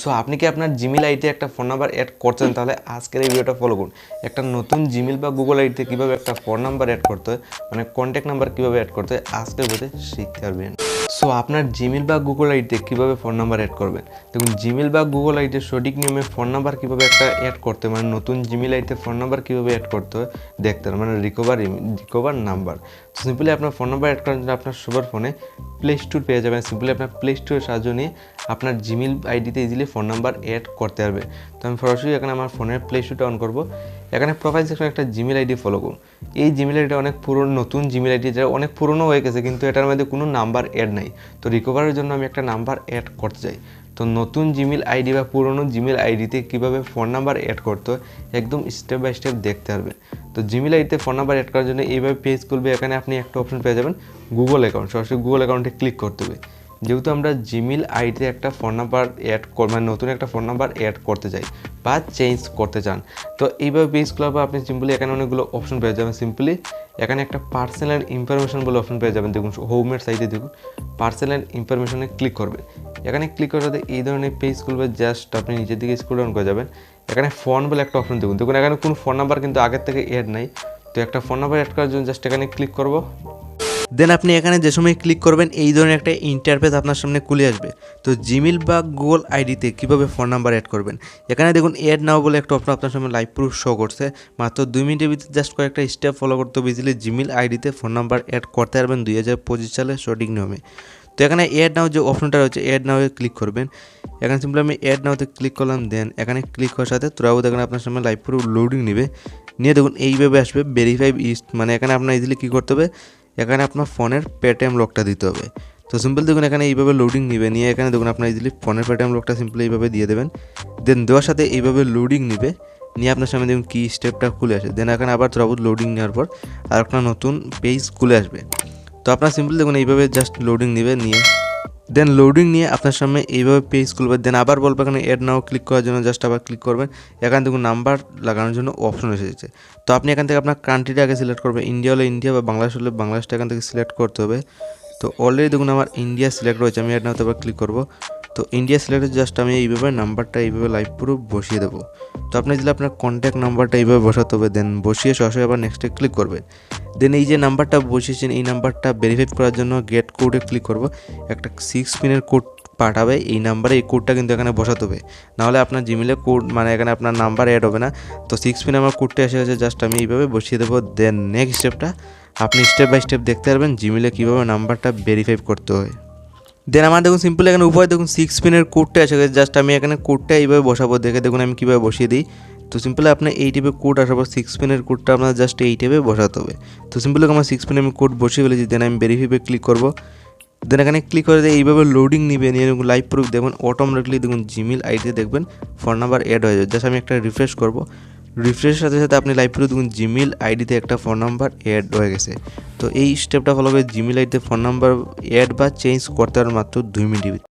So আপনি কি আপনার জিমেল আইডিতে একটা ফোন নাম্বার অ্যাড করছেন? তাহলে আজকের এই ভিডিওটা ফলো করুন। একটা নতুন জিমেল বা গুগল আইডিতে কীভাবে একটা ফোন নাম্বার অ্যাড করতে হয় মানে কন্ট্যাক্ট নাম্বার কীভাবে অ্যাড করতে হয়, আজকের ভিডিওতে শিখতে পারবেন। সো আপনার জিমেল বা গুগল আইডিতে কীভাবে ফোন নাম্বার অ্যাড করবেন? দেখুন জিমেল বা গুগল আইডিতে সঠিক নিয়মে ফোন নাম্বার কীভাবে একটা অ্যাড করতে মানে নতুন জিমেল আইডিতে ফোন নাম্বার কীভাবে অ্যাড করতে হয়, দেখতে মানে রিকভার রিকভার নাম্বার সিম্পলি আপনার ফোন নাম্বার অ্যাড করার জন্য আপনার সবার ফোনে প্লে স্টোর পেয়ে যাবেন। সিম্পলি আপনার প্লে স্টোরের সাহায্য নিয়ে আপনার জিমেল আইডিতে ইজিলি ফোন নাম্বার অ্যাড করতে পারবে। তো আমি সরাসরি এখানে আমার ফোনের প্লে স্টোরটা অন করব। এখানে প্রোফাইল সেকশনে একটা জিমেল আইডি ফলো করুন। এই জিমেল আইডিটা অনেক পুরনো নতুন জিমেল আইডি যেটা অনেক পুরনো হয়ে গেছে, কিন্তু এটার মধ্যে কোনো নাম্বার অ্যাড নাই। তো রিকভারের জন্য আমি একটা নাম্বার অ্যাড করতে চাই। তো নতুন জিমেল আইডি বা পুরনো জিমেল আইডিতে কীভাবে ফোন নাম্বার অ্যাড করতে একদম স্টেপ বাই স্টেপ দেখতে পারবেন। তো জিমেল আইডিতে ফোন নাম্বার অ্যাড করার জন্য এইভাবে পেজ খুলবে। এখানে আপনি একটা অপশন পেয়ে যাবেন গুগল অ্যাকাউন্ট সরাসরি গুগল অ্যাকাউন্টে ক্লিক করতে হবে। যেহেতু আমরা জিমেল আইডিতে একটা ফোন নাম্বার অ্যাড কর মানে নতুন একটা ফোন নাম্বার অ্যাড করতে চাই বা চেঞ্জ করতে চান। তো এইভাবে খোলার পর আপনি সিম্পলি এখানে অনেকগুলো অপশন পেয়ে যাবেন। সিম্পলি এখানে একটা পার্সোনাল ইনফরমেশন বলে অপশন পেয়ে যাবেন। দেখুন হোমের সাইডে দেখুন পার্সোনাল ইনফরমেশনে ক্লিক করবেন এখানে ক্লিক সাথে এই ধরনের পেজ খুলবে জাস্ট আপনি নিচের দিকে স্ক্রল ডাউন করে যাবেন। এখানে ফোন বলে একটা অপশন দেখুন। দেখুন, এখানে কোনো ফোন নাম্বার কিন্তু আগের থেকে অ্যাড নাই। তো একটা ফোন নাম্বার অ্যাড করার জন্য জাস্ট এখানে ক্লিক করব। দেন আপনি এখানে যে সময় ক্লিক করবেন, এই ধরনের একটা ইন্টারফেস আপনার সামনে খুলে আসবে। তো জিমেল বা গুগল আইডিতে কীভাবে ফোন নাম্বার অ্যাড করবেন? এখানে দেখুন অ্যাড নাও বলে একটা অপশন আপনার সামনে লাইভ প্রুফ শো করছে। মাত্র দুই মিনিটের ভিতরে জাস্ট কয়েকটা স্টেপ ফলো করতে হবে। ইজিলি জিমেল আইডিতে ফোন নাম্বার অ্যাড করতে পারবেন দুই হাজার পঁচিশ সালে সঠিক নিয়মে। তো এখানে অ্যাড নাও যে অপশনটা রয়েছে অ্যাড নাও ক্লিক করবেন। এখানে সিম্পলি আমি অ্যাড নাওতে ক্লিক করলাম দেন এখানে ক্লিক করার সাথে তোরাও দেখেন আপনার সামনে লাইভ প্রুফ লোডিং নেবে। নিয়ে দেখুন এইভাবে আসবে ভেরিফাই ইস্ট মানে এখানে আপনার ইজিলি কী করতে হবে? এখানে আপনার ফোনের পেটিএম লকটা দিতে হবে। তো সিম্পল দেখুন, এখানে এইভাবে লোডিং নিবে। নিয়ে এখানে দেখুন, আপনার ইজিলি ফোনের পেটিএম লকটা সিম্পলি এইভাবে দিয়ে দেবেন। দেন দেওয়ার সাথে এইভাবে লোডিং নিবে। নিয়ে আপনার সামনে দেখুন, কী স্টেপটা খুলে আসে। দেন এখানে আবার থ্রাবুত লোডিং নেওয়ার পর আর একটা নতুন পেজ খুলে আসবে। তো আপনার সিম্পল দেখুন, এইভাবে জাস্ট লোডিং নেবে। নিয়ে দেন লোডিং নিয়ে আপনার সামনে এইভাবে পেজ খুলবে দেন আবার বলবে এখানে অ্যাড নাও ক্লিক করার জন্য জাস্ট আবার ক্লিক করবেন। এখান দেখুন নাম্বার লাগানোর জন্য অপশন এসেছে তো আপনি এখান থেকে আপনার কান্ট্রিটা আগে সিলেক্ট করবেন। ইন্ডিয়া হলে ইন্ডিয়া বা বাংলাদেশ হলে বাংলাদেশটা এখান থেকে সিলেক্ট করতে হবে। তো অলরেডি দেখুন আমার ইন্ডিয়া সিলেক্ট রয়েছে। আমি অ্যাড নাওতে আবার ক্লিক করব। তো ইন্ডিয়া সিলেক্টে জাস্ট আমি এইভাবে নাম্বারটা এইভাবে লাইভ প্রুফ বসিয়ে দেবো। তো আপনি যদি আপনার কন্ট্যাক্ট নাম্বারটা এইভাবে বসাতে হবে। দেন বসিয়ে সরাসরি আবার নেক্সটে ক্লিক করবেন। দেন এই যে নাম্বারটা বসিয়েছেন, এই নাম্বারটা ভেরিফাই করার জন্য গেট কোডে ক্লিক করব। একটা সিক্স পিনের কোড পাঠাবে, এই নাম্বারে এই কোডটা কিন্তু এখানে বসাতে হবে। নাহলে আপনার জিমেলে কোড মানে এখানে আপনার নাম্বার অ্যাড হবে না। তো সিক্স পিনে আমার কোডটা এসে গেছে জাস্ট আমি এইভাবে বসিয়ে দেবো। দেন নেক্সট স্টেপটা আপনি স্টেপ বাই স্টেপ দেখতে পারবেন জিমেলে কীভাবে নাম্বারটা ভেরিফাই করতে হয়। দেন আমার দেখুন সিম্পল এখানে উপরে দেখুন সিক্স পিনের কোডটা এসে গেছে জাস্ট আমি এখানে কোডটা এইভাবে বসাবো। দেখে দেখুন আমি কীভাবে বসিয়ে দিই। তো সিম্পলি আপনার এই টাইপের কোড আসার পর সিক্স পেনের কোডটা আপনার জাস্ট এই টাইপে বসাতে হবে। তো সিম্পলি আমার সিক্স পিনে আমি কোড বসিয়ে ফেলেছি দেন আমি ভেরিফাইপে ক্লিক করব। দেন এখানে ক্লিক করে দিয়ে এইভাবে লোডিং নিবে নিয়ে লাইভ প্রুফ দেখবেন অটোমেটিকলি দেখুন জিমেল আইডিতে দেখবেন ফোন নাম্বার অ্যাড হয়ে যাবে। জাস্ট আমি একটা রিফ্রেশ করব। রিফ্রেশের সাথে সাথে আপনি লাইভ প্রুফ দেখুন জিমেল আইডিতে একটা ফোন নাম্বার অ্যাড হয়ে গেছে। তো এই স্টেপটা ফলো করে জিমেল আইডিতে ফোন নাম্বার অ্যাড বা চেঞ্জ করতে পারেন মাত্র দুই মিনিট